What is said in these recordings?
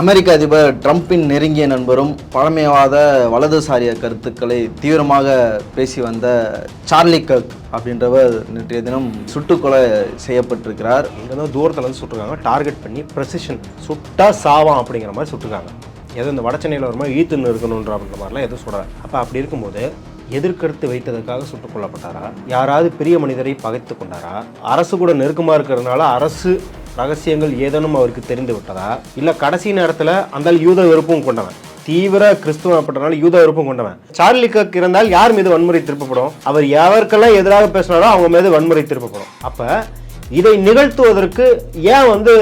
அமெரிக்க அதிபர் ட்ரம்பின் நெருங்கிய நண்பரும் பழமைவாத வலதுசாரிய கருத்துக்களை தீவிரமாக பேசி வந்த சார்லி கக் அப்படின்றவர் நேற்றைய தினம் சுட்டுக்கொலை செய்யப்பட்டிருக்கிறார். இங்கே தான் தூரத்தில் வந்து சுட்டுருக்காங்க. டார்கெட் பண்ணி ப்ரெசிஷன் சுட்டா சாவாம் அப்படிங்கிற மாதிரி சுட்டுருக்காங்க. எதுவும் இந்த வடச்சென்னையில் ஒரு மாதிரி ஈத்துன்னு இருக்கணுன்ற அப்படின்ற மாதிரிலாம் எதுவும் சொல்கிறாங்க அப்போ அப்படி இருக்கும்போது எதிர்கருத்து வைத்ததற்காக சுட்டுக் கொல்லப்பட்டாரா யாராவது பெரிய மனிதரை பகைத்து கொண்டாரா? அரசு கூட நெருக்கமாக இருக்கிறதுனால அரசு ரகசியங்கள் ஏதேனும் அவருக்கு தெரிந்து விட்டதா? இல்லை கடைசி நேரத்தில் அந்த யூத வெறுப்பும் கொண்டவன். தீவிர கிறிஸ்துவப்பட்டனால யூத வெறுப்பும் கொண்டவன். சார்லி கக் இருந்தால் யார் மீது வன்முறை திருப்பப்படும்? அவர் யாருக்கெல்லாம் எதிராக பேசினாரோ அவங்க மீது வன்முறை திருப்பப்படும். அப்போ இதை நிகழ்த்துவதற்கு ஏன் வந்து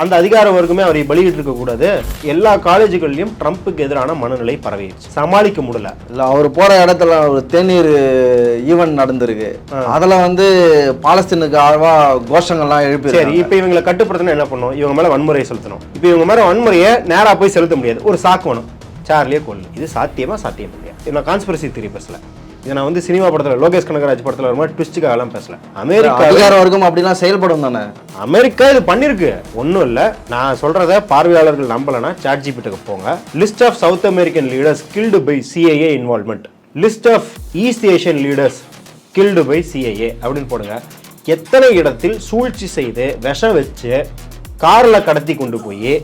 அந்த அதிகார வர்க்கமே அவரை பலியிட்டு இருக்க கூடாது? எல்லா காலேஜுகள்லையும் ட்ரம்ப்புக்கு எதிரான மனநிலை பரவிடுச்சு. சமாளிக்க முடியல. இல்லை அவர் போகிற இடத்துல ஒரு தேநீர் ஈவெண்ட் நடந்திருக்கு. அதில் வந்து பாலஸ்தீனுக்கு ஆழ்வா கோஷங்கள்லாம் எழுப்பி சரி இப்போ இவங்களை கட்டுப்படுத்தணும் என்ன பண்ணும் இவங்க மேல வன்முறையை செலுத்தணும். இப்போ இவங்க மேல வன்முறையை நேரா போய் செலுத்த முடியாது. ஒரு சாக்கு வேணும். சார்லியே கொல்லு. இது சாத்தியமா சாத்தியம் இல்லையா? நான் கான்ஸ்பிரசி திரி பேசல இதை நான் வந்து சினிமா படத்துல லோகேஷ் கனகராஜ் படத்துல ஒரு மாதிரி ட்விஸ்ட்டுக்காகலாம் பேசல. அமெரிக்கா அதிகார வர்க்கம் அப்படிலாம் செயல்படும் தானே? அமெரிக்கா இது பண்ணிருக்கு. ஒன்றும் இல்லை. நான் சொல்றத பார்வையாளர்கள் நம்பலைன்னா சாட் ஜிபிட்டுக்கு போங்க. List of South American leaders killed by CIA involvement list of East Asian leaders killed by CIA அப்படின்னு போடுங்க. எத்தனை இடத்தில் சூழ்ச்சி செய்து விஷம் வச்சு காரில் கடத்தி கொண்டு போய்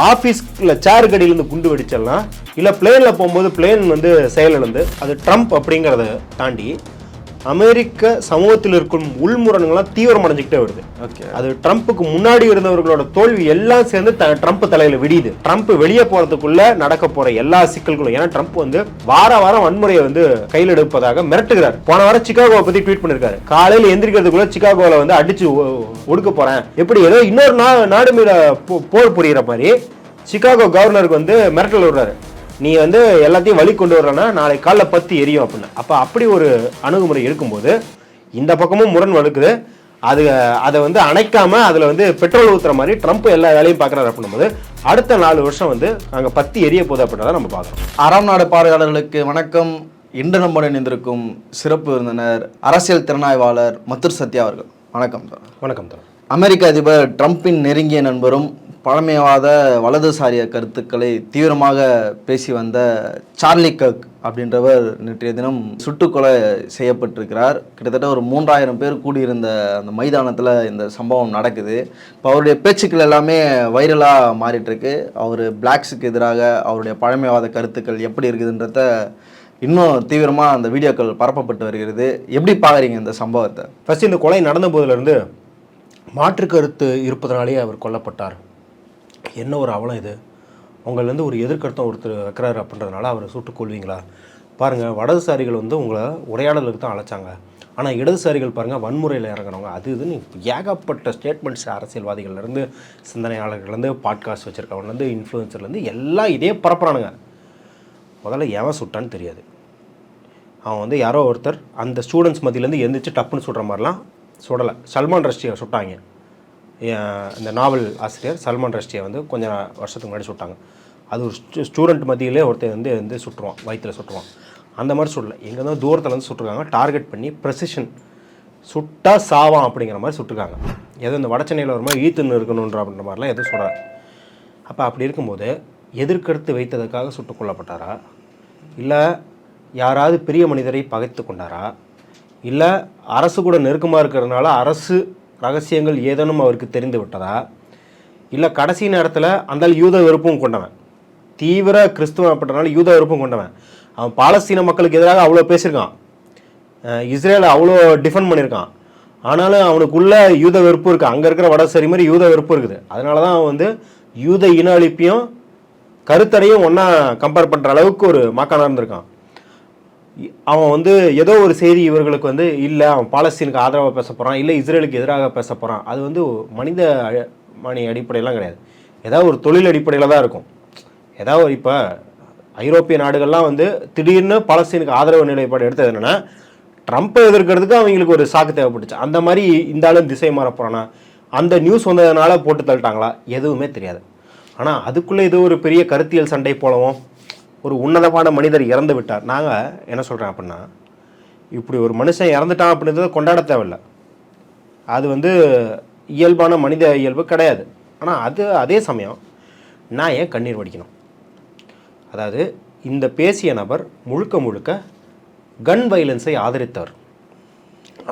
ஆஃபீஸ்ல சேர் கடியிலேருந்து குண்டு வெடிச்சிடலாம் இல்லை பிளேனில் போகும்போது பிளேன் வந்து செயலிழந்து அது ட்ரம்ப் அப்படிங்கிறத தாண்டி அமெரிக்க சமூகத்தில் இருக்கும் உள்முரணுங்கள்லாம் தீவிரம் அடைஞ்சிக்கிட்டே வருது. ஓகே. அது ட்ரம்ப்புக்கு முன்னாடி இருந்தவர்களோட தோல்வி எல்லாம் சேர்ந்து ட்ரம்ப் தலையில விடியுது. ட்ரம்ப் வெளியே போறதுக்குள்ள நடக்க போற எல்லா சிக்கல்களும் ஏன்னா ட்ரம்ப் வந்து வார வாரம் வன்முறையை வந்து கையில் எடுப்பதாக மிரட்டுகிறார். போன வாரம் சிகாகோவை பத்தி ட்வீட் பண்ணிருக்காரு. காலையில எந்திரிக்கிறதுக்குள்ள சிகாகோல வந்து அடிச்சு ஒ- ஒடுக்க போறேன். எப்படி ஏதோ இன்னொரு நாடு மீத போ- போர் புரியுற மாதிரி சிகாகோ கவர்னருக்கு வந்து மிரட்டல் விடுறாரு. நீ வந்து எல்லாத்தையும் வழி கொண்டு வரலன்னா நாளை காலைல பத்தி எரியும் அப்படின்னு. அப்ப அப்படி ஒரு அணுகுமுறை இருக்கும்போது இந்த பக்கமும் முரண் வலுக்குது அது அதை வந்து அணைக்காம அதுல வந்து பெட்ரோல் ஊத்துற மாதிரி ட்ரம்ப் எல்லா வேலையும் பார்க்கறாரு அப்படின்னும்போது அடுத்த நாலு வருஷம் வந்து அங்க பத்தி எரிய போகுது அப்படின்றத நம்ம பார்க்கறோம். அறம் நாடு பார்வையாளர்களுக்கு வணக்கம். இன்று நம்முடன் இணைந்திருக்கும் சிறப்பு விருந்தினர் அரசியல் திறனாய்வாளர் மத்துர் சத்யா அவர்கள். வணக்கம் சார். வணக்கம் தரம் அமெரிக்க அதிபர் ட்ரம்பின் நெருங்கிய நண்பரும் பழமைவாத வலதுசாரிய கருத்துக்களை தீவிரமாக பேசி வந்த சார்லி கக் அப்படின்றவர் நேற்றைய தினம் சுட்டுக்கொலை செய்யப்பட்டிருக்கிறார். கிட்டத்தட்ட ஒரு மூன்றாயிரம் பேர் கூடியிருந்த அந்த மைதானத்தில் இந்த சம்பவம் நடக்குது. இப்போ அவருடைய பேச்சுக்கள் எல்லாமே வைரலாக மாறிட்டுருக்கு. அவர் பிளாக்ஸுக்கு எதிராக அவருடைய பழமைவாத கருத்துக்கள் எப்படி இருக்குதுன்றத இன்னும் தீவிரமாக அந்த வீடியோக்கள் பரப்பப்பட்டு வருகிறது. எப்படி பார்க்குறீங்க இந்த சம்பவத்தை? ஃபஸ்ட் இந்த கொலை நடந்த போதிலிருந்து மாற்று கருத்து இருப்பதனாலேயே அவர் கொல்லப்பட்டார். என்ன ஒரு அவலம் இது? உங்கள்லேருந்து ஒரு எதிர்கருத்தம் ஒருத்தர் வைக்கிறாரு அப்படின்றதுனால அவரை சுட்டுக் கொள்வீங்களா பாருங்கள் வடதுசாரிகள் வந்து உங்களை உரையாடலுக்கு தான் அழைச்சாங்க. ஆனால் இடதுசாரிகள் பாருங்கள் வன்முறையில் இறங்குறவங்க. அது இதுன்னு ஏகப்பட்ட ஸ்டேட்மெண்ட்ஸ் அரசியல்வாதிகள்லேருந்து சிந்தனையாளர்கள்லேருந்து பாட்காஸ்ட் வச்சுருக்கவங்கலேருந்து இன்ஃப்ளூயன்சர்லேருந்து எல்லாம் இதே பரப்புறானுங்க. முதல்ல எவன் சுட்டான்னு தெரியாது. அவன் வந்து யாரோ ஒருத்தர் அந்த ஸ்டூடெண்ட்ஸ் மத்தியிலேருந்து எந்திரிச்சு டப்புன்னு சுடுற மாதிரிலாம் சுடலை. சல்மான் ரஷ்டியை சுட்டாங்க. இந்த நாவல் ஆசிரியர் சல்மான் ரஷ்டியை வந்து கொஞ்சம் வருஷத்துக்கு முன்னாடி சுட்டாங்க. அது ஒரு ஸ்டூடெண்ட் மத்தியிலே ஒருத்தர் வந்து வந்து சுட்டுருவான் வயிற்றில் சுட்டுருவான். அந்த மாதிரி சுடல. எங்கே தான் தூரத்தில் வந்து சுட்டுருக்காங்க. டார்கெட் பண்ணி ப்ரெசிஷன் சுட்டா சாவாம் அப்படிங்கிற மாதிரி சுட்டுருக்காங்க. எதோ இந்த வடச்சென்னையில் ஒரு மாதிரி ஈத்துன்னு இருக்கணுன்ற அப்படின்ற மாதிரிலாம் எதுவும் சொல்கிறார் அப்போ அப்படி இருக்கும்போது எதிர்கருத்து வைத்ததற்காக சுட்டுக் கொல்லப்பட்டாரா? இல்லை யாராவது பெரிய மனிதரை பகைத்து கொண்டாரா? இல்லை அரசு கூட நெருக்கமாக இருக்கிறதுனால அரசு ரகசியங்கள் ஏதேனும் அவருக்கு தெரிந்து விட்டதா இல்லை கடைசி நேரத்தில் அந்த யூத வெறுப்பும் கொண்டவன். தீவிர கிறிஸ்துவப்பட்டனால யூத வெறுப்பும் கொண்டவன். அவன் பாலஸ்தீன மக்களுக்கு எதிராக அவ்வளோ பேசியிருக்கான் இஸ்ரேலை அவ்வளோ டிஃபெண்ட் பண்ணியிருக்கான் ஆனாலும் அவனுக்குள்ள யூத வெறுப்பு இருக்குது அங்கே இருக்கிற வடசரி மாதிரி யூத வெறுப்பு இருக்குது. அதனால தான் அவன் வந்து யூத இன அழிப்பையும் கருத்தரையும் ஒன்றா கம்பேர் பண்ணுற அளவுக்கு ஒரு மாக்கானா இருந்திருக்கான். அவன் வந்து ஏதோ ஒரு செய்தி இவர்களுக்கு வந்து இல்லை அவன் பாலஸ்தீனுக்கு ஆதரவாக பேச போகிறான் இல்லை இஸ்ரேலுக்கு எதிராக பேச போகிறான் அது வந்து மனித மணி அடிப்படையெல்லாம் கிடையாது. ஏதாவது ஒரு தொழில் அடிப்படையில் தான் இருக்கும். ஏதாவது ஒரு இப்போ ஐரோப்பிய நாடுகள்லாம் வந்து திடீர்னு பாலஸ்தீனுக்கு ஆதரவு நிலைப்பாடு எடுத்தது என்னென்னா ட்ரம்ப்பை எதிர்க்கிறதுக்கு அவங்களுக்கு ஒரு சாக்கு தேவைப்பட்டுச்சு. அந்த மாதிரி இந்த ஆளும் திசை மாற போகிறானா அந்த நியூஸ் வந்ததுனால போட்டு தள்ளிட்டாங்களா? எதுவுமே தெரியாது. ஆனால் அதுக்குள்ளே இது ஒரு பெரிய கருத்தியல் சண்டை போலவும் ஒரு உன்னதமான மனிதர் இறந்து விட்டார். நாங்கள் என்ன சொல்கிறேன் அப்படின்னா இப்படி ஒரு மனுஷன் இறந்துட்டான் அப்படின்றத கொண்டாட தேவையில்லை. அது வந்து இயல்பான மனித இயல்பு கிடையாது. ஆனால் அது அதே சமயம் நான் ஏன் கண்ணீர் வடிக்கணும்? அதாவது இந்த பேசிய நபர் முழுக்க முழுக்க கன் வைலன்ஸை ஆதரித்தவர்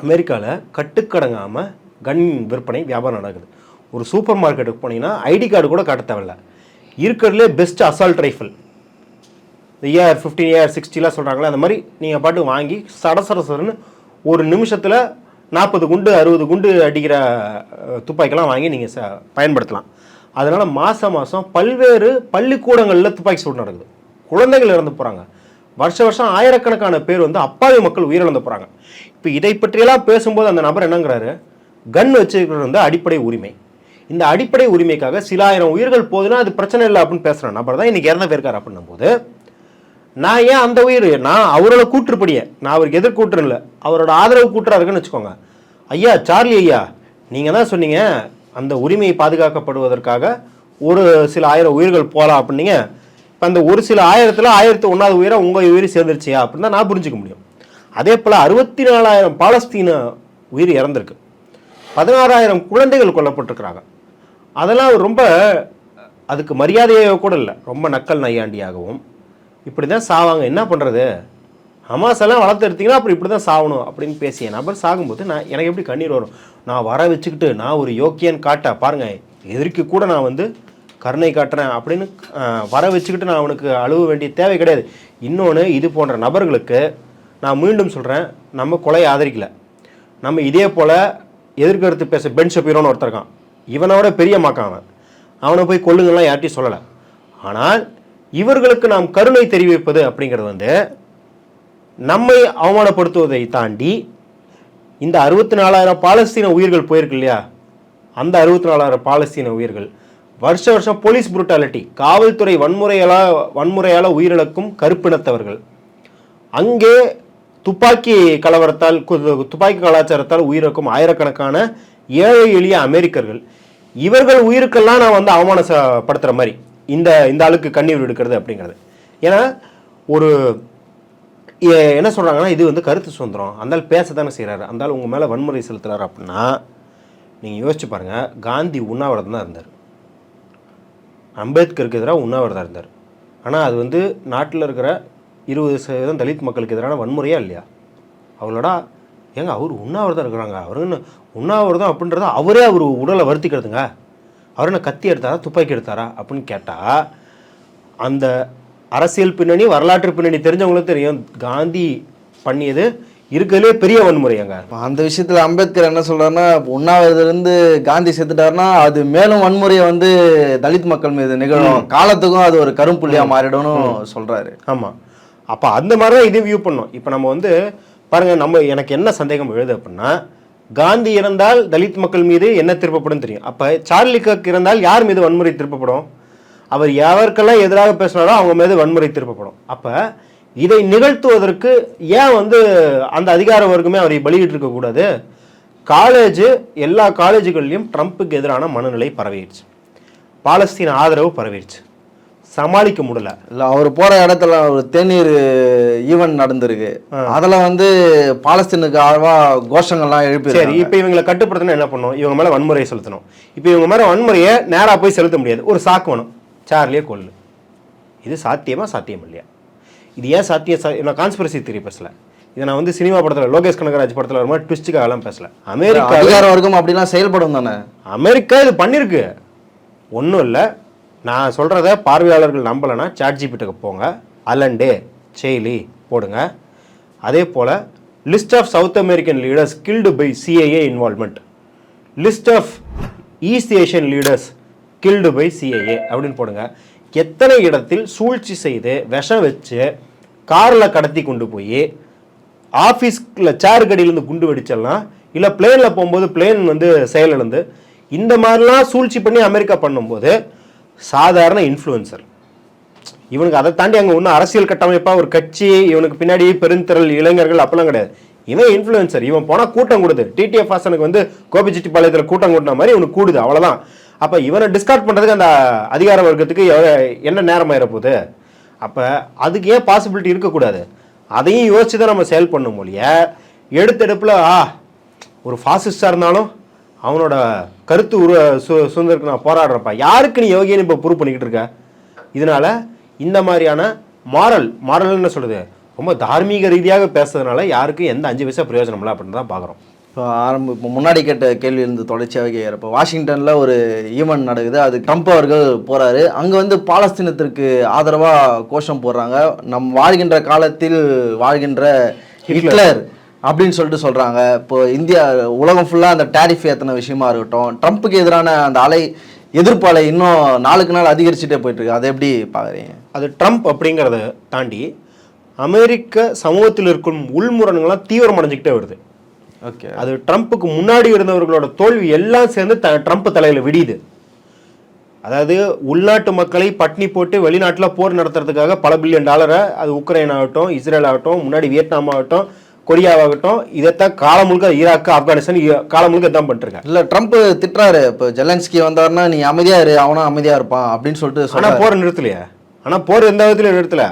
அமெரிக்காவில் கட்டுக்கடங்காமல் கன் விற்பனை வியாபாரம் நடக்குது. ஒரு சூப்பர் மார்க்கெட்டுக்கு போனீங்கன்னா ஐடி கார்டு கூட காட்ட தேவையில்ல. இருக்கிறதுலே பெஸ்ட் அசால்ட் ரைஃபிள் இந்த இயர் ஃபிஃப்டீன் இயர் சிக்ஸ்டிலாம் சொல்கிறாங்களே அந்த மாதிரி நீங்கள் பாட்டு வாங்கி சட ஒரு நிமிஷத்தில் நாற்பது குண்டு அறுபது குண்டு அடிக்கிற துப்பாக்கிலாம் வாங்கி நீங்கள் ச பயன்படுத்தலாம். அதனால் மாதம் மாதம் பல்வேறு பள்ளிக்கூடங்களில் துப்பாக்கி சூடு நடக்குது. குழந்தைகள் இறந்து போகிறாங்க வருஷ வருஷம் ஆயிரக்கணக்கான பேர் வந்து அப்பாவி மக்கள் உயிரிழந்து போகிறாங்க இப்போ இதை பற்றியெல்லாம் பேசும்போது அந்த நபர் என்னங்கிறாரு? கன் வச்சுக்கிறது வந்து அடிப்படை உரிமை. இந்த அடிப்படை உரிமைக்காக சில ஆயிரம் உயிர்கள் போதுன்னா அது பிரச்சனை இல்லை அப்படின்னு பேசுகிற நபர் தான் இன்றைக்கி இறந்த போயிருக்காரு அப்படின்னும் போது நான் ஏன் அந்த உயிர்? நான் அவரோட கூற்றுப்படியே. நான் அவருக்கு எதிர் கூற்று இல்லை. அவரோட ஆதரவு கூற்றாக இருக்குன்னு வச்சுக்கோங்க. ஐயா சார்லி ஐயா நீங்கள் தான் சொன்னீங்க அந்த உரிமை பாதுகாக்கப்படுவதற்காக ஒரு சில ஆயிரம் உயிர்கள் போகலாம் அப்படின்னீங்க. இப்போ அந்த ஒரு சில ஆயிரத்தில் ஆயிரத்தி ஒன்றாவது உயிரை உங்கள் உயிர் சேர்ந்துருச்சியா அப்படின்னு தான் நான் புரிஞ்சுக்க முடியும். அதே போல் அறுபத்தி நாலாயிரம் பாலஸ்தீன உயிர் இறந்திருக்கு. பதினாறாயிரம் குழந்தைகள் கொல்லப்பட்டிருக்கிறாங்க. அதெல்லாம் ரொம்ப அதுக்கு மரியாதையோ கூட இல்லை. ரொம்ப நக்கல் நையாண்டியாகவும். இப்படி தான் சாவாங்க. என்ன பண்ணுறது ஹமாஸ் எல்லாம் வளர்த்து எடுத்தீங்கன்னா அப்புறம் இப்படி தான் சாகணும் அப்படின்னு பேசிய நபர் சாகும்போது நான் எனக்கு எப்படி கண்ணீர் வரும்? நான் வர வச்சுக்கிட்டு நான் ஒரு யோக்கியன் காட்ட பாருங்க எதிர்க்கு கூட நான் வந்து கருணை காட்டுறேன் அப்படின்னு வர வச்சுக்கிட்டு நான் அவனுக்கு அழுவ வேண்டிய தேவை கிடையாது. இன்னொன்று இது போன்ற நபர்களுக்கு நான் மீண்டும் சொல்கிறேன் நம்ம கொலை ஆதரிக்கல. நம்ம இதே போல் எதிர்கருத்து பேச பென் ஷப்பீரோன்னு ஒருத்தருக்கான் இவனோட பெரிய மாக்கான் அவன். அவனை போய் கொள்ளுங்கள்லாம் யார்ட்டையும் சொல்லலை. ஆனால் இவர்களுக்கு நாம் கருணை தெரிவிப்பது அப்படிங்கிறது வந்து நம்மை அவமானப்படுத்துவதை தாண்டி இந்த அறுபத்தி நாலாயிரம் பாலஸ்தீன உயிர்கள் போயிருக்கு இல்லையா? அந்த அறுபத்தி நாலாயிரம் பாலஸ்தீன உயிர்கள். வருஷ வருஷம் போலீஸ் புரூட்டாலிட்டி காவல்துறை வன்முறையால வன்முறையால் உயிரிழக்கும் கருப்பினத்தவர்கள். அங்கே துப்பாக்கி கலவரத்தால் துப்பாக்கி கலாச்சாரத்தால் உயிரிழக்கும் ஆயிரக்கணக்கான ஏழை எளிய அமெரிக்கர்கள். இவர்கள் உயிருக்கெல்லாம் நான் வந்து அவமானப்படுத்துகிற மாதிரி. இந்த இந்த ஆளுக்கு கண்ணீர் எடுக்கிறது அப்படிங்கிறது. ஏன்னா ஒரு என்ன சொல்கிறாங்கன்னா இது வந்து கருத்து சுதந்திரம். அந்தால் பேச தானே செய்கிறாரு அந்தால் உங்கள் மேலே வன்முறை செலுத்துகிறாரு அப்படின்னா நீங்கள் யோசிச்சு பாருங்கள் காந்தி உண்ணாவிரதம் தான் இருந்தார். அம்பேத்கருக்கு எதிராக உண்ணாவிரதம் இருந்தார். ஆனால் அது வந்து நாட்டில் இருக்கிற இருபது சதவீதம் தலித் மக்களுக்கு எதிரான வன்முறையா இல்லையா? அவங்களோட ஏங்க அவர் உண்ணாவிரதம் இருக்கிறாங்க. அவருன்னு உண்ணாவிரதம் அப்படின்றத அவரே அவர் உடலை வருத்திக்கிறதுங்க. அவர் என்ன கத்தி எடுத்தாரா துப்பாக்கி எடுத்தாரா அப்படின்னு கேட்டால் அந்த அரசியல் பின்னணி வரலாற்று பின்னணி தெரிஞ்சவங்களுக்கு தெரியும். காந்தி பண்ணியது இருக்கிறதுலே பெரிய வன்முறையாங்க. அந்த விஷயத்துல அம்பேத்கர் என்ன சொல்றாருன்னா உண்ணாவிரதுல இருந்து காந்தி செத்துட்டாருன்னா அது மேலும் வன்முறையை வந்து தலித் மக்கள் மீது நிகழும். காலத்துக்கும் அது ஒரு கரும்புள்ளியா மாறிடும்னு சொல்றாரு. ஆமாம் அப்போ அந்த மாதிரி தான் இது வியூ பண்ணோம் இப்போ நம்ம வந்து பாருங்க நம்ம எனக்கு என்ன சந்தேகம் எழுது அப்படின்னா காந்தி இறந்தால் தலித் மக்கள் மீது என்ன திருப்பப்படும் தெரியும்? அப்போ சார்லி கக் இறந்தால் யார் மீது வன்முறை திருப்பப்படும்? அவர் யாருக்கெல்லாம் எதிராக பேசினாரோ அவங்க மீது வன்முறை திருப்பப்படும். அப்போ இதை நிகழ்த்துவதற்கு ஏன் வந்து அந்த அதிகார வர்க்கமே அவரை பலியிட்டு இருக்கக்கூடாது காலேஜ் எல்லா காலேஜுகள்லையும் ட்ரம்ப்புக்கு எதிரான மனநிலை பரவிடுச்சு. பாலஸ்தீன ஆதரவு பரவிடுச்சு. சமாளிக்க முடியல. இல்ல அவர் போற இடத்துல ஒரு தேநீர் ஈவென்ட் நடந்திருக்கு. அதுல வந்து பாலஸ்தீனுக்கு ஆழ்வா கோஷங்கள்லாம் எழுப்பி சரி இப்போ இவங்களை கட்டுப்படுத்தணும் என்ன பண்ணணும்? இவங்க மேலே வன்முறையை செலுத்தணும். இப்போ இவங்க மேலே வன்முறையை நேராக போய் செலுத்த முடியாது. ஒரு சாக்கு வேணும். சார்லியே கொல்லு. இது சாத்தியமா சாத்தியம் இல்லையா? இது ஏன் சாத்தியம் நான் கான்ஸ்பிரசி தியரி பேசல. இதை நான் வந்து சினிமா படத்தில் லோகேஷ் கனகராஜ் படத்தில் ஒரு மாதிரி ட்விஸ்ட்டுக்காகலாம் பேசல. அமெரிக்கா அதிகார வர்க்கம் அப்படிலாம் செயல்படும் தானே? அமெரிக்கா இது பண்ணியிருக்கு ஒன்றும் இல்லை. நான் சொல்கிறத பார்வையாளர்கள் நம்பலைன்னா சாட்ஜிபிட்டுக்கு போங்க. அலண்டே செயலி போடுங்க. அதே போல் list of South American leaders killed by CIA involvement list of East Asian leaders killed by CIA அப்படின்னு போடுங்க. எத்தனை இடத்தில் சூழ்ச்சி செய்து விஷம் வச்சு காரில் கடத்தி கொண்டு போய் ஆஃபீஸ்ல சேர் கடியிலேருந்து குண்டு வெடிச்சிடலாம் இல்லை பிளேனில் போகும்போது பிளேன் வந்து செயலிழந்து இந்த மாதிரிலாம் சூழ்ச்சி பண்ணி அமெரிக்கா பண்ணும்போது சாதாரண இன்ஃப்ளூயன்சர் இவனுக்கு அதை தாண்டி அங்கே ஒன்றும் அரசியல் கட்டமைப்பாக ஒரு கட்சி இவனுக்கு பின்னாடி பெருந்திரள் இளைஞர்கள் அப்பெல்லாம் கிடையாது. இவன் இன்ஃப்ளூயன்சர் இவன் போனால் கூட்டம் கூடுது. டிடிஎஃப் ஹாசனுக்கு வந்து கோபிச்செட்டிப்பாளையத்தில் கூட்டம் கூட்டின மாதிரி இவனுக்கு கூடுது அவ்வளோதான் அப்போ இவனை டிஸ்கார்ட் பண்ணுறதுக்கு அந்த அதிகார வர்க்கத்துக்கு என்ன நேரம் ஆயிடப்போகுது அப்போ அதுக்கு ஏன் பாசிபிலிட்டி இருக்கக்கூடாது. அதையும் யோசிச்சு தான் நம்ம செயல் பண்ணும் மொழிய எடுத்தெடுப்பில் ஆ ஒரு ஃபாசிஸ்டாக இருந்தாலும் அவனோட கருத்து உரு சு சுதந்திரத்துக்கு நான் போராடுறப்ப யாருக்கு நீ யோகியன்னு இப்போ ப்ரூவ் பண்ணிக்கிட்டு இருக்க? இதனால இந்த மாதிரியான மாரல் மாரல் என்ன சொல்றது? ரொம்ப தார்மீக ரீதியாக பேசுறதுனால யாருக்கும் எந்த அஞ்சு பைசா பிரயோஜனம் இல்லை அப்படின்னு தான் பார்க்குறோம் இப்போ ஆரம்ப இப்போ முன்னாடி கேட்ட கேள்வி இருந்து தொடர்ச்சியாக கேட்குறேன் இப்போ வாஷிங்டனில் ஒரு ஈவெண்ட் நடக்குது. அது ட்ரம்ப் அவர்கள் போகிறாரு அங்கே வந்து பாலஸ்தீனத்திற்கு ஆதரவாக கோஷம் போடுறாங்க. நம் வாழ்கின்ற காலத்தில் வாழ்கின்ற ஹிட்லர். அப்படின்னு சொல்லிட்டு சொல்கிறாங்க இப்போ இந்தியா உலகம் ஃபுல்லாக அந்த டேரிஃப் ஏற்றின விஷயமா இருக்கட்டும் ட்ரம்ப்புக்கு எதிரான அந்த அலை எதிர்ப்பு அலை இன்னும் நாளுக்கு நாள் அதிகரிச்சுட்டே போயிட்டு இருக்கு அதை எப்படி பார்க்குறீங்க? அது ட்ரம்ப் அப்படிங்கிறத தாண்டி அமெரிக்க சமூகத்தில் இருக்கும் உள்முரண்கள்லாம் தீவிரமடைஞ்சிக்கிட்டே வருது. ஓகே. அது ட்ரம்ப்புக்கு முன்னாடி இருந்தவர்களோட தோல்வி எல்லாம் சேர்ந்து த ட்ரம்ப் தலையில் விடியுது. அதாவது உள்நாட்டு மக்களை பட்னி போட்டு வெளிநாட்டில் போர் நடத்துறதுக்காக பல பில்லியன் டாலரை அது உக்ரைன் ஆகட்டும் இஸ்ரேல் ஆகட்டும் முன்னாடி வியட்நாம் ஆகட்டும் கொரியாவாகட்டும் இதைத்தான் காலம் முழுக்க ஈராக் ஆப்கானிஸ்தான் காலம் முழுக்க இதான் பண்ணிருக்காங்க இல்லை ட்ரம்ப் திட்டுறாரு. இப்போ ஜெலன்ஸ்கி வந்தாருன்னா நீ அமைதியா இரு அவனும் அமைதியா இருப்பான் அப்படின்னு சொல்லிட்டு ஆனா சொல்றாரு. போர் நிறுத்தலையே. ஆனா போர் எந்த விதத்திலும் நிறுத்தல.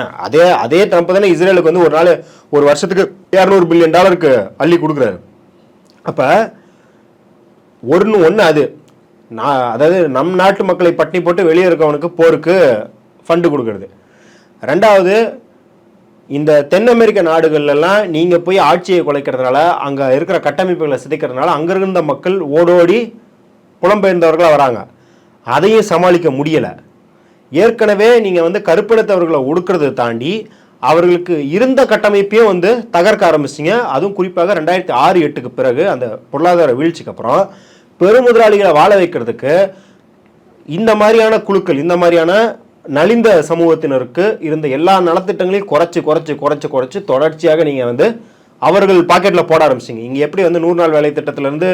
ஏன் அதே அதே ட்ரம்ப் தானே இஸ்ரேலுக்கு வந்து ஒரு நாள் ஒரு வருஷத்துக்கு இரநூறு பில்லியன் டாலருக்கு அள்ளி கொடுக்குறாரு. அப்ப ஒன்று ஒன்று அது. நான் அதாவது நம் நாட்டு மக்களை பட்டினி போட்டு வெளியே இருக்கவனுக்கு போருக்கு ஃபண்டு கொடுக்கறது. ரெண்டாவது இந்த தென் அமெரிக்க நாடுகள்லாம் நீங்கள் போய் ஆட்சியை குலைக்கிறதுனால அங்கே இருக்கிற கட்டமைப்புகளை சிதைக்கிறதுனால அங்கே இருந்த மக்கள் ஓடோடி புலம்பெயர்ந்தவர்களாக வராங்க. அதையும் சமாளிக்க முடியலை. ஏற்கனவே நீங்கள் வந்து கருப்பிடத்தவர்களை ஒடுக்கிறதை தாண்டி அவர்களுக்கு இருந்த கட்டமைப்பையும் வந்து தகர்க்க ஆரம்பிச்சிங்க. அதுவும் குறிப்பாக ரெண்டாயிரத்தி ஆறு எட்டுக்கு பிறகு அந்த பொருளாதார வீழ்ச்சிக்கு அப்புறம் பெருமுதலாளிகளை வாழ வைக்கிறதுக்கு இந்த மாதிரியான குழுக்கள் இந்த மாதிரியான நலிந்த சமூகத்தினருக்கு இருந்த எல்லா நலத்திட்டங்களையும் குறைச்சி குறைச்சி குறைச்சி குறைச்சி தொடர்ச்சியாக நீங்கள் வந்து அவர்கள் பாக்கெட்டில் போட ஆரம்பிச்சிங்க. இங்கே எப்படி வந்து நூறு நாள் வேலை திட்டத்திலேருந்து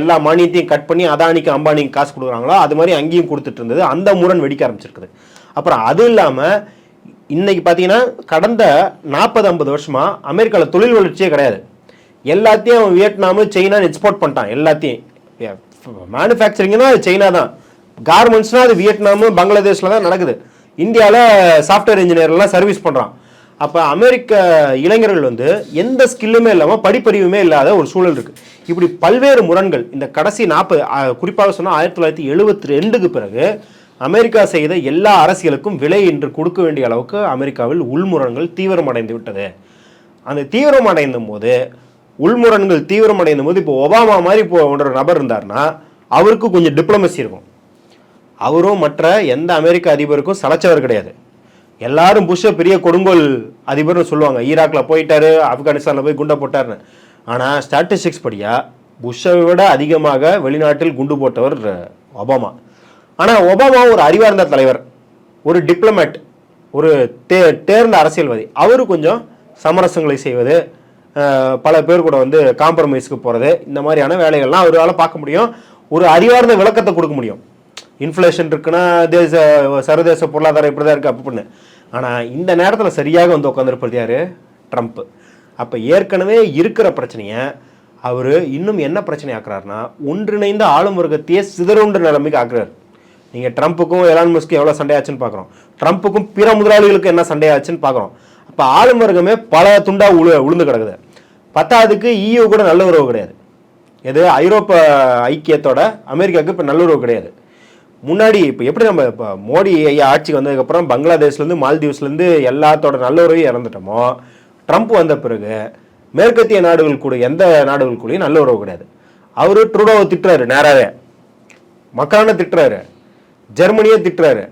எல்லா மானியத்தையும் கட் பண்ணி அதானிக்கு அம்பானிக்கு காசு கொடுக்குறாங்களோ அது மாதிரி அங்கேயும் கொடுத்துட்டு இருந்தது. அந்த முரண் வெடிக்க ஆரம்பிச்சிருக்குது. அப்புறம் அது இல்லாமல் இன்னைக்கு பார்த்தீங்கன்னா கடந்த நாற்பது ஐம்பது வருஷமாக அமெரிக்காவில் தொழில் வளர்ச்சியே கிடையாது. எல்லாத்தையும் அவன் வியட்நாமு சைனான்னு எக்ஸ்போர்ட் பண்ணிட்டான். எல்லாத்தையும். மேனுஃபேக்சரிங்னா அது சைனா தான். கார்மெண்ட்ஸ்னால் அது வியட்நாமு பங்களாதேஷில் தான் நடக்குது. இந்தியாவில் சாஃப்ட்வேர் இன்ஜினியர்லாம் சர்வீஸ் பண்ணுறான் அப்போ அமெரிக்க இளைஞர்கள் வந்து எந்த ஸ்கில்லுமே இல்லாமல் படிப்பறிவுமே இல்லாத ஒரு சூழல் இருக்குது இப்படி பல்வேறு முரண்கள் இந்த கடைசி நாற்பது குறிப்பாக சொன்னால் ஆயிரத்தி தொள்ளாயிரத்தி எழுபத்தி ரெண்டுக்கு பிறகு அமெரிக்கா செய்த எல்லா அரசியலுக்கும் விலை என்று கொடுக்க வேண்டிய அளவுக்கு அமெரிக்காவில் உள்முரண்கள் தீவிரமடைந்து விட்டது. அந்த தீவிரமடைந்தும் போது உள்முரண்கள் தீவிரமடைந்தும் போது இப்போ ஒபாமா மாதிரி இப்போ ஒரு நபர் இருந்தாருன்னா அவருக்கு கொஞ்சம் டிப்ளமசி இருக்கும். அவரும் மற்ற எந்த அமெரிக்க அதிபருக்கும் சலைச்சவர் கிடையாது. எல்லாரும் புஷ்ஷை பெரிய கொடுங்கோல் அதிபர்னு சொல்லுவாங்க. ஈராக்ல போயிட்டாரு ஆப்கானிஸ்தானில் போய் குண்டை போட்டார்னு ஆனால் ஸ்டாட்டிஸ்டிக்ஸ் படியா புஷ்ஷை விட அதிகமாக வெளிநாட்டில் குண்டு போட்டவர் ஒபாமா. ஆனால் ஒபாமா ஒரு அறிவார்ந்த தலைவர் ஒரு டிப்ளமேட் ஒரு தே தேர்ந்த அரசியல்வாதி. அவர் கொஞ்சம் சமரசங்களை செய்வது பல பேர் கூட வந்து காம்ப்ரமைஸ்க்கு போகிறது இந்த மாதிரியான வேலைகள்லாம் அவரால் பார்க்க முடியும். ஒரு அறிவார்ந்த விளக்கத்தை கொடுக்க முடியும். இன்ஃப்ளேஷன் இருக்குன்னா தேச சர்வதேச பொருளாதாரம் இப்படி தான் இருக்குது அப்படின்னு. ஆனால் இந்த நேரத்தில் சரியாக வந்து உட்காந்துருப்பது யார்? ட்ரம்ப் அப்போ ஏற்கனவே இருக்கிற பிரச்சனையை அவர் இன்னும் என்ன பிரச்சனை ஆக்குறாருன்னா ஒன்றிணைந்த ஆளும் வர்க்கத்தையே சிதறுன்ற நிலைமைக்கு ஆக்குறாரு. நீங்கள் ட்ரம்ப்புக்கும் எலான் மஸ்க்கு எவ்வளோ சண்டையாச்சுன்னு பார்க்குறோம் ட்ரம்ப்புக்கும் பிற முதலாளிகளுக்கு என்ன சண்டையாச்சுன்னு பார்க்குறோம் அப்போ ஆளும் வர்க்கமே பல துண்டாக உழு உளுந்து கிடக்குது. பத்தாவதுக்கு இயு கூட நல்ல உறவு கிடையாது. எது? ஐரோப்பா ஐக்கியத்தோட அமெரிக்காவுக்கு இப்போ நல்லுறவு கிடையாது. முன்னாடி இப்போ எப்படி நம்ம இப்போ மோடி ஐயா ஆட்சிக்கு வந்ததுக்கப்புறம் பங்களாதேஷ்லேருந்து மால்தீவ்ஸ்லேருந்து எல்லாத்தோட நல்லுறவையும் இறந்துட்டோமோ ட்ரம்ப் வந்த பிறகு மேற்கத்திய நாடுகள் கூட எந்த நாடுகள் கூடயும் நல்ல உறவு கிடையாது. அவரு ட்ரூடோவை திட்டுறாரு நேராகவே மக்கான திட்டுறாரு. ஜெர்மனியை திட்டுறாரு.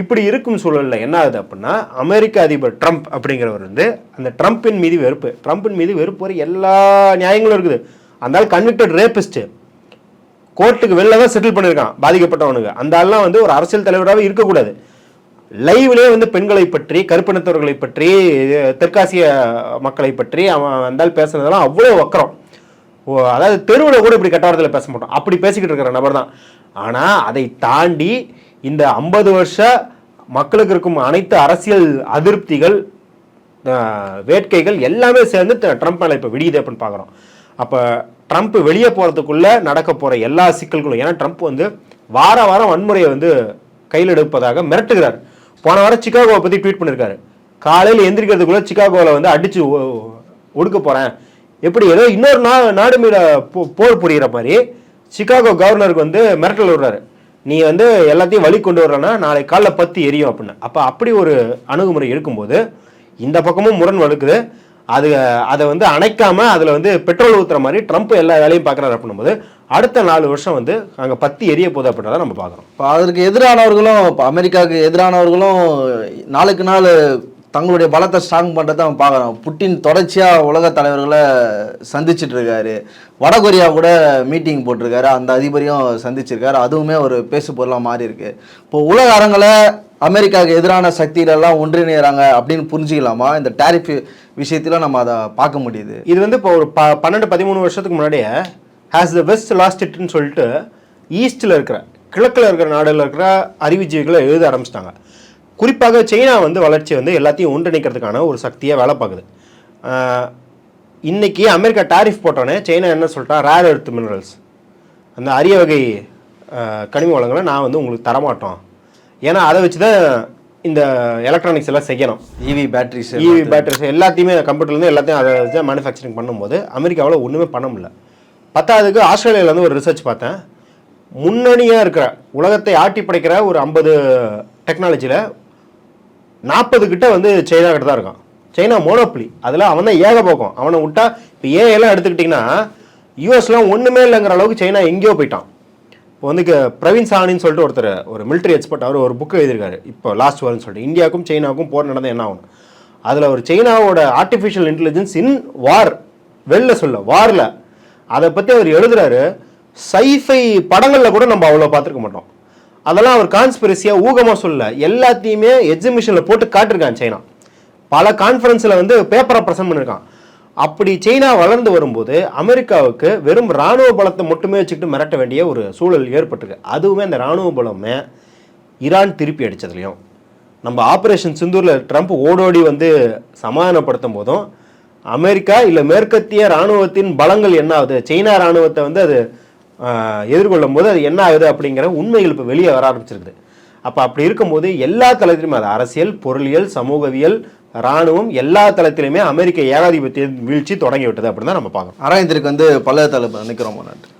இப்படி இருக்கும் சூழலில் என்ன ஆகுது அப்படின்னா அமெரிக்க அதிபர் ட்ரம்ப் அப்படிங்கிறவர் வந்து அந்த ட்ரம்பின் மீது வெறுப்பு. ட்ரம்ப்பின் மீது வெறுப்பு வர எல்லா நியாயங்களும் இருக்குது. அந்த ஆள் கன்விக்டட் ரேபிஸ்ட்டு கோர்ட்டுக்கு வெளில தான் செட்டில் பண்ணியிருக்கான் பாதிக்கப்பட்டவனுக்கு. அந்த ஆள்லாம் வந்து ஒரு அரசியல் தலைவராகவே இருக்கக்கூடாது. லைவ்லேயே வந்து பெண்களை பற்றி கருப்பினத்தவர்களை பற்றி தெற்காசிய மக்களை பற்றி அவன் வந்தால் பேசுனதெல்லாம் அவ்வளோ வக்கரம். ஓ அதாவது தெருவில் கூட இப்படி கட்டாரத்தில் பேச மாட்டோம் அப்படி பேசிக்கிட்டு இருக்கிற நபர் தான். ஆனால் அதை தாண்டி இந்த ஐம்பது வருஷ மக்களுக்கு இருக்கும் அனைத்து அரசியல் அதிருப்திகள் வேட்கைகள் எல்லாமே சேர்ந்து ட்ரம்ப் மேலே இப்போ விடியுது அப்படின்னு பார்க்குறோம். அப்போ ட்ரம்ப் வெளியே போகிறதுக்குள்ளே நடக்க போகிற எல்லா சிக்கல்களும் ஏன்னா ட்ரம்ப் வந்து வார வாரம் வன்முறையை வந்து கையில் எடுப்பதாக மிரட்டுகிறார். போன வாரம் சிக்காகோவை பற்றி ட்வீட் பண்ணியிருக்காரு காலையில் எந்திரிக்கிறதுக்குள்ளே சிக்காகோவில் வந்து அடித்து ஒடுக்க போகிறேன் எப்படி ஏதோ இன்னொரு நா நாடு மீத போ- போர் புரிகிற மாதிரி சிகாகோ கவர்னருக்கு வந்து மிரட்டல் விடுறாரு. நீ வந்து எல்லாத்தையும் வழி கொண்டு வரலன்னா நாளை காலைல பத்து எரியும் அப்படின்னு. அப்போ அப்படி ஒரு அணுகுமுறை இருக்கும்போது இந்த பக்கமும் முரண் வலுக்குது அது அதை வந்து அணைக்காம அதில் வந்து பெட்ரோல் ஊத்துற மாதிரி ட்ரம்ப் எல்லா வேலையும் பார்க்குறாரு அப்படின்னும்போது அடுத்த நாலு வருஷம் வந்து அங்கே பத்தி எரிய போகுது அப்படின்றத நம்ம பார்க்குறோம் இப்போ அதற்கு எதிரானவர்களும் இப்போ அமெரிக்காவுக்கு எதிரானவர்களும் நாளுக்கு நாள் தங்களுடைய பலத்தை ஸ்ட்ராங் பண்ணுறதை நம்ம பார்க்குறோம் புட்டின் தொடர்ச்சியாக உலக தலைவர்களை சந்திச்சுட்டு இருக்காரு. வடகொரியா கூட மீட்டிங் போட்டிருக்காரு. அந்த அதிபரையும் சந்திச்சிருக்காரு. அதுவுமே ஒரு பேசு பொருளாக மாறி இருக்கு இப்போ உலக அரங்கில் அமெரிக்காவுக்கு எதிரான சக்திகளெல்லாம் ஒன்றிணைகிறாங்க அப்படின்னு புரிஞ்சுக்கலாமா? இந்த டேரிஃப் விஷயத்தில் நம்ம அதை பார்க்க முடியுது. இது வந்து இப்போ ஒரு ப பன்னெண்டு பதிமூணு வருஷத்துக்கு முன்னாடியே ஹேஸ் த வெஸ்ட் லாஸ்ட் இட்னு சொல்லிட்டு ஈஸ்டில் இருக்கிற கிழக்கில் இருக்கிற நாடுகளில் இருக்கிற அறிவுஜீவிகளை எழுத ஆரம்பிச்சிட்டாங்க. குறிப்பாக சைனா வந்து வளர்ச்சி வந்து எல்லாத்தையும் ஒன்றிணைக்கிறதுக்கான ஒரு சக்தியாக வேலை பார்க்குது. இன்றைக்கி அமெரிக்கா டாரிஃப் போட்டோன்னே சைனா என்ன சொல்லிட்டா? ரேர் எர்த் மினரல்ஸ் அந்த அரிய வகை கனிம வளங்களை நான் வந்து உங்களுக்கு தரமாட்டோம். ஏன்னா அதை வச்சு தான் இந்த எலக்ட்ரானிக்ஸ் எல்லாம் செய்யணும். இவி பேட்டரிஸ் இவி பேட்டரிஸ் எல்லாத்தையுமே. கம்ப்யூட்டர்லேருந்து எல்லாத்தையும் அதை வச்சு மேனுஃபேக்சரிங் பண்ணும்போது அமெரிக்காவில் ஒன்றுமே பண்ண முடியல. பத்தாவதுக்கு ஆஸ்திரேலியாவில் வந்து ஒரு ரிசர்ச் பார்த்தேன். முன்னணியாக இருக்கிற உலகத்தை ஆட்டி படைக்கிற ஒரு ஐம்பது டெக்னாலஜியில் நாற்பது கிட்ட வந்து சைனா கிட்ட தான் இருக்கான். சைனா மோனோப்ளி அதில் அவன் தான் ஏக போக்கம் அவனை விட்டா இப்போ ஏன் எல்லாம் எடுத்துக்கிட்டிங்கன்னா யூஎஸ்லாம் ஒன்றுமே இல்லைங்கிற அளவுக்கு சைனா எங்கேயோ போயிட்டான். இப்போ வந்து பிரவீன் சாணின்னு சொல்லிட்டு ஒருத்தர் ஒரு மிலிட்ரி எக்ஸ்பர்ட் அவர் ஒரு புக் எழுதியிருக்காரு. இப்போ லாஸ்ட் வார்னு சொல்லிட்டு. இந்தியாவுக்கும் சைனாவுக்கும் போர் நடந்தால் என்ன ஆகும்? அதில் ஒரு சைனாவோட ஆர்டிஃபிஷியல் இன்டெலிஜென்ஸ் இன் வார் வெளில சொல்ல வாரில் அதை பற்றி அவர் எழுதுறாரு. சைஃபை படங்களில் கூட நம்ம அவ்வளோ பார்த்துருக்க மாட்டோம். அதெல்லாம் அவர் கான்ஸ்பிரசியாக ஊகமாக சொல்ல எல்லாத்தையுமே எக்ஸிபிஷனில் போட்டு காட்டிருக்கான் சைனா. பல கான்ஃபரன்ஸில் வந்து பேப்பரை ப்ரெசென்ட் பண்ணியிருக்கான். அப்படி சைனா வளர்ந்து வரும்போது அமெரிக்காவுக்கு வெறும் ராணுவ பலத்தை மட்டுமே வச்சுக்கிட்டு மிரட்ட வேண்டிய ஒரு சூழல் ஏற்பட்டிருக்கு. அதுவுமே அந்த ராணுவ பலமே ஈரான் திருப்பி அடித்ததுலையும் நம்ம ஆப்ரேஷன் சிந்தூரில் ட்ரம்ப் ஓடோடி வந்து சமாதானப்படுத்தும் போதும் அமெரிக்கா இல்லை மேற்கத்திய ராணுவத்தின் பலங்கள் என்ன ஆகுது? சைனா ராணுவத்தை வந்து அது எதிர்கொள்ளும் போது அது என்ன ஆகுது அப்படிங்கிற உண்மைகள் இப்போ வெளியே வர ஆரம்பிச்சிருக்குது. அப்போ அப்படி இருக்கும்போது எல்லா தளத்திலுமே அது அரசியல் பொருளியல் சமூகவியல் ராணுவம் எல்லா தளத்திலுமே அமெரிக்க ஏகாதிபத்திய வீழ்ச்சி தொடங்கிவிட்டது அப்படின்னு தான் நம்ம பார்க்கணும் ஆராய்ந்திருக்கு வந்து பல தலைப்பு நிற்கிறோம் நன்றி